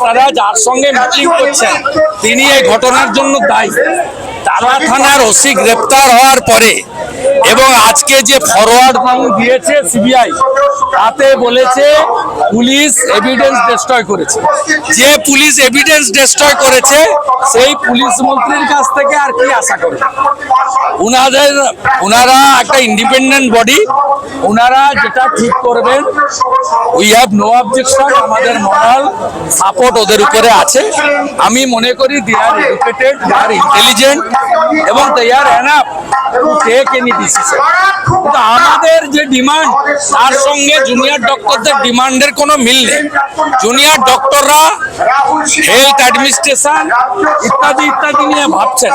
আপনারা যার সঙ্গে মিটিং করছেন, তিনি এই ঘটনার জন্য দায়ী। তারা থানার ওসি গ্রেপ্তার হওয়ার পরে এবং আজকে যে ফরওয়ার্ড দিয়েছে সিবিআই তাতে বলেছে পুলিশ এভিডেন্স ডিস্ট্রয় করেছে। যে পুলিশ এভিডেন্স ডিস্ট্রয় করেছে, সেই পুলিশ মন্ত্রীর কাছ থেকে আর কি আশা করে উনাদের ওনারা একটা ইন্ডিপেন্ডেন্ট বডি ওনারা যেটা ঠিক করবেন উই হ্যাভ নো অবজেকশন আমাদের মরাল সাপোর্ট ওদের উপরে আছে। আমি মনে করি দে are educated they are intelligent এবং they are to take any কিন্তু আমাদের যে ডিমান্ড তার সঙ্গে জুনিয়র ডক্টরদের ডিমান্ডের কোনো মিল নেই। জুনিয়র ডক্টররা হেলথ অ্যাডমিনিস্ট্রেশন ইত্যাদি ইত্যাদি নিয়ে ভাবছেন।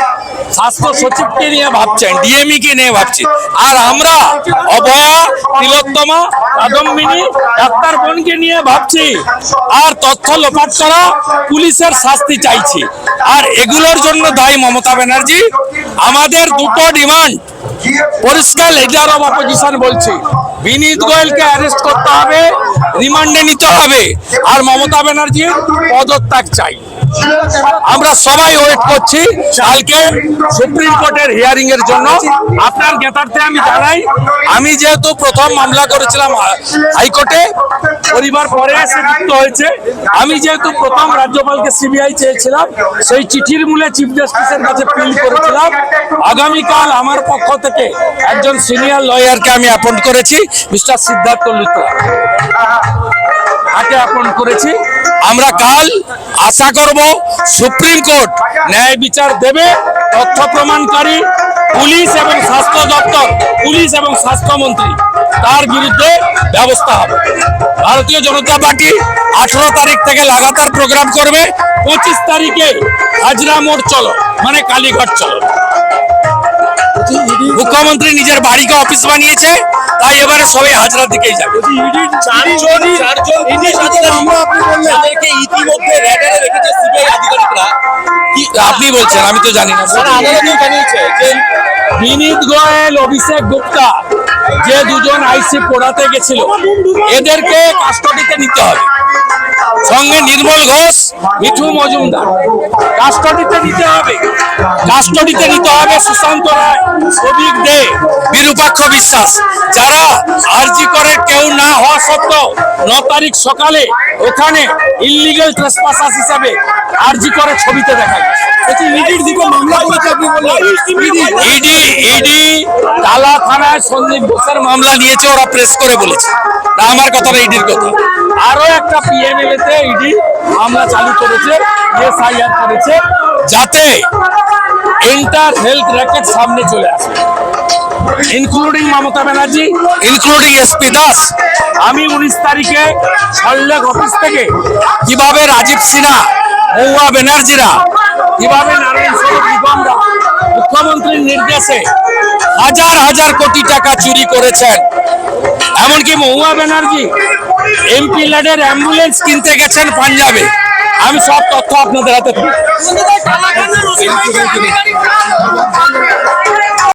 স্বাস্থ্য সচিবকে নিয়ে ভাবছেন ডিএমই কে নিয়ে ভাবছেন। আর আমরা অভয়া তিলোত্তমা কাদম্বিনী ডাক্তার বোনকে নিয়ে ভাবছি। আর তথ্য লোপাট করা পুলিশের শাস্তি চাইছি। আর এগুলোর জন্য দায়ী মমতা ব্যানার্জি আমাদের দুটো ডিমান্ড। পরিষ্কার লিডার অফ অপোজিশন বলছি। বিনীত গোয়েলকে অ্যারেস্ট করতে হবে, রিমান্ডে নিতে হবে, আর মমতা ব্যানার্জির পদত্যাগ চাই। আমরা সবাই ওয়েট করছি, কালকে সুপ্রিম কোর্টের হিয়ারিং এর জন্য। আপনার জ্ঞাতার্থে আমি জানাই, আমি যেহেতু প্রথম মামলা করেছিলাম হাইকোর্টে, পরিবার পরে এসে যুক্ত হয়েছে। আমি যেহেতু প্রথম রাজ্যপালকে সিবিআই চেয়েছিলাম, সেই চিঠির মূলে চিফ জাস্টিসের কাছে পিল করেছিলাম। আগামীকাল আমার পক্ষ থেকে একজন সিনিয়র লয়ারকে আমি অ্যাপয়েন্ট করেছি, মিস্টার সিদ্ধার্থ লুত্রা তাকে অ্যাপয়েন্ট করেছি? আমরা কাল আশা করব সুপ্রিম কোর্ট ন্যায় বিচার দেবে, তথ্য প্রমাণকারী, পুলিশ এবং স্বাস্থ্য দপ্তর, পুলিশ এবং স্বাস্থ্যমন্ত্রী তার বিরুদ্ধে ব্যবস্থা হবে। ভারতীয় জনতা পার্টি আঠারো তারিখ থেকে লাগাতার প্রোগ্রাম করবে, পঁচিশ তারিখে হাজরা মোড় চলো মানে কালীঘাট চলো। মুখ্যমন্ত্রী নিজের বাড়িকে অফিস বানিয়েছে তাই এবারে সবাই হাজরার দিকেই যাবে। আপনি বলছেন? আমি তো জানি না। বিনীত গোয়েল অভিষেক গুপ্তা যে দুজন আইসি পড়াতে গেছিল এদেরকে কাস্টডিতে নিতে হবে। মিঠু মজুমদার। কাস্টডিতে নিতে হবে। কাস্টডিতে নিতে হবে সুশান্ত রায় প্রদীপ দে বিরূপাক্ষ বিশ্বাস। যারা আরজি করে কেউ না হওয়া সত্ত্বেও ন তারিখ সকালে ওখানে ইলিগাল ট্রেসপাসাস হিসাবে আরজি করে ছবিতে দেখা গেছে। ইডি ইডি টালা থানায় সন্দীপ ঘোষের মামলা নিয়েছে ওরা প্রেস করে বলেছে। না আমার কথাটা ইডির কথা। আরও একটা পিএমএলএ তে ইডি মামলা চালু করেছে এসআইআর করেছে, যাতে এন্টার হেলথ র্যাকেট সামনে চলে আসে। Including Mamata Banerjee including SP Das, আমি উনিশ তারিখে সল্লেখ অফিস থেকে কীভাবে রাজীব সিনহা, মহুয়া ব্যানার্জিরা, কীভাবে নারায়ণ স্বরূপ নিগমরা মুখ্যমন্ত্রীর নির্দেশে হাজার হাজার কোটি টাকা চুরি করেছেন, এমনকি মহুয়া ব্যানার্জি এমপি লাডের অ্যাম্বুলেন্স কিনতে গেছেন পাঞ্জাবে আমি সব তথ্য আপনাদের হাতে।